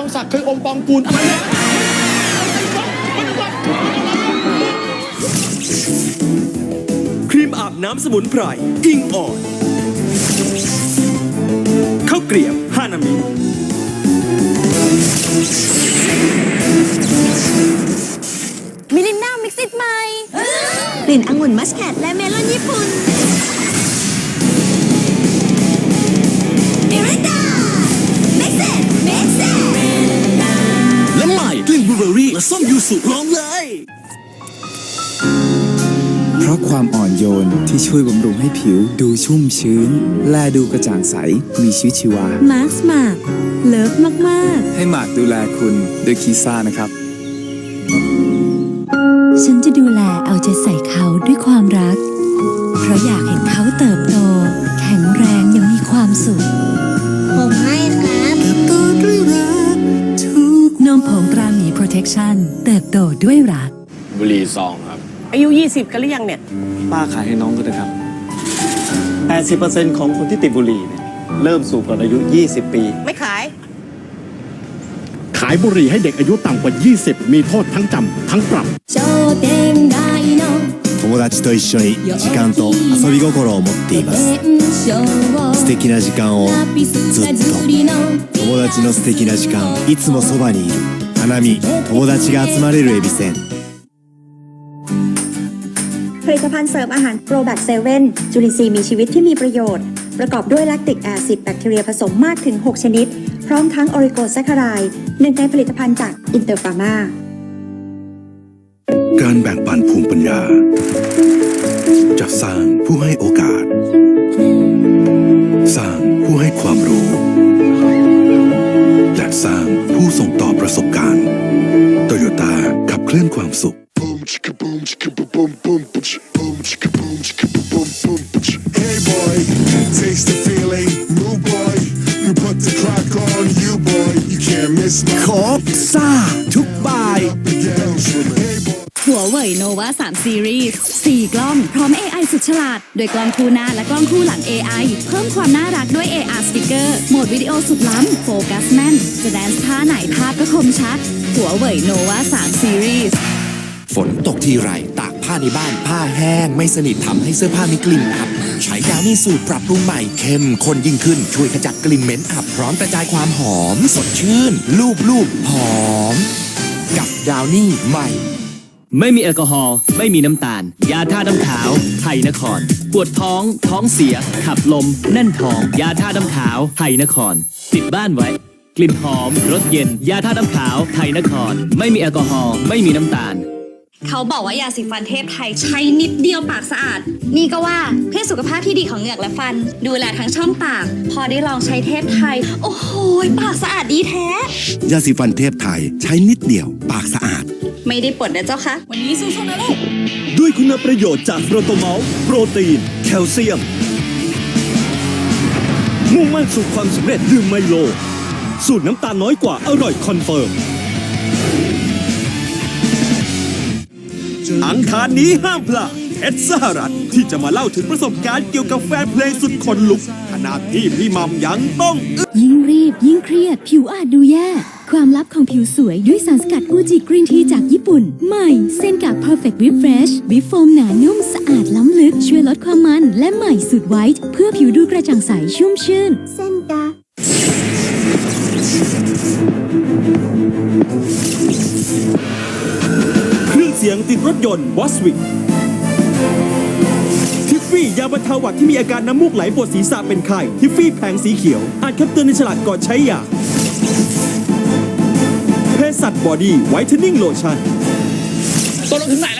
องศักดิ์เคยอมปองกูลอะไรเนี่ยครีมอาบน้ำสมุนไพรอิงอ่อนข้าวเกลียบฮานามิมิลินดามิกซิตใหม่กลิ่นองุ่นมัสแคทและเมลอนญี่ปุ่นมิรินดา และใหม่กลิ่นบลูเบอร์รี่และส้มยูสุพร้อมเลย เพราะความอ่อนโยนที่ช่วยบำรุงให้ผิวดูชุ่มชื้น และดูกระจ่างใส มีชีวิตชีวา มาร์คมาร์เลิฟมากให้หมากดูแลคุณด้วยคีซ่านะครับๆฉันจะดูแลเอาใจใส่เขาด้วยความรัก เพราะอยากเห็นเขาเติบโต แข็งแรงprotection เติบโตด้วยรัก บุหรี่ซองครับ อายุ 20 กันหรือยังเนี่ย ป้าขายให้น้องก็ได้ครับ 80%ของคนที่ติดบุหรี่เนี่ยเริ่มสูบก่อนอายุ 20 ปี ไม่ขาย ขายบุหรี่ให้เด็กอายุต่ำกว่า 20 มีโทษทั้งจำทั้งปรับ 商店街の友達と一緒に時間と遊び心を持っています伝承を素敵な時間をずっと友達の素敵な時間いつもそばにいる 花見友達が集まれるエビセン ผลิตภัณฑ์เสริมอาหารโปรแบคเซเว่นจุลินทรีย์มีชีวิตที่มีประโยชน์ ประกอบด้วยแลคติกแอซิดแบคทีเรียผสมมากถึง 6 ชนิด พร้อมทั้งออริโกแซคคารายหนึ่งในผลิตภัณฑ์จากอินเตอร์ฟาร์มา การแบ่งปันภูมิปัญญา จะสร้างผู้ให้โอกาส ส าส ประสบการณ์โตโยต้าขับเคลื่อนความสุข Hey boy, taste the feeling, move boy. You put the clock on you boy. You can't miss my วเว่ยโนวา3 Series 4กล้อง พร้อม AI สุดฉลาด โดยกล้องคู่หน้าและกล้องคู่หลัง AI เพิ่มความน่ารักด้วย AR สติกเกอร์โหมดวิดีโอสุดล้ำโฟกัสแม่นจะแดนซ์ท่าไหนภาพก็คมชัด หัวเว่ยโนวา3 Series ฝนตกทีไรตากผ้าในบ้านผ้าแห้ง ไม่สนิททำให้เสื้อผ้ามีกลิ่นอับ ใช้ดาวนี่สูตรปรับปรุงใหม่เข้มข้นยิ่งขึ้น ช่วยขจัดกลิ่นเหม็นอับ พร้อมกระจายความหอม สดชื่น ลูบลูบหอม กับดาวนี่ใหม่ ไม่มีแอลกอฮอล์ไม่มีน้ำตาล ยาท่าดำขาว ไทยนคร ปวดท้อง ท้องเสีย ขับลม แน่นท้อง ยาท่าดำขาว ไทยนคร ติดบ้านไว้ กลิ่นหอมรสเย็น ยาท่าดำขาว ไทยนคร ไม่มีแอลกอฮอล์ไม่มีน้ำตาล เขาบอกว่ายาสีฟันเทพไทยใช้นิดเดียวปากสะอาด นี่ก็ว่าเพื่อสุขภาพที่ดีของเหงือกและฟัน ดูแลทั้งช่องปาก พอได้ลองใช้เทพไทย โอ้โหปากสะอาดดีแท้ ยาสีฟันเทพไทยใช้นิดเดียว ปากสะอาด ไม่ได้ปวดนะเจ้าคะ วันนี้สู้ๆนะลูก ด้วยคุณประโยชน์จากโปรโตมอลโปรตีน แคลเซียม มุ่งมั่นสู่ความสำเร็จดื่มไมโล สูตรน้ำตาลน้อยกว่าอร่อยคอนเฟิร์มอังคารนี้ห้ามพลาดเอ็ดสหรัฐที่จะมาเล่าถึงประสบการณ์เกี่ยวกับแฟนเพลงสุดขนลุก ขนาดที่พี่มัมยังต้องอึ้งยิ่งรีบยิ่งเครียด ผิวอาจดูแย่ ความลับของผิวสวยด้วยสารสกัดอูจิกรีนทีจากญี่ ปุ่น ใหม่เส้นกับ Perfect Refresh วิปโฟมหนานุ่มสะอาดล้ำลึก ช่วยลดความมันและใหม่สูตรไวท์เพื่อผิวดูกระจ่างใสชุ่มชื่น เส้นกา เครื่องเสียงติดรถยนต์วอสวิกทิฟฟี่ยาบรรเทาหวัดที่มีอาการน้ำมูกไหลปวดศีรษะเป็นไข้ทิฟฟี่แผงสีเขียวอ่านคำเตือนในฉลากก่อนใช้ยาเพศสัตว์บอดี้ไวท์เทนนิ่งโลชั่น Tôi nói.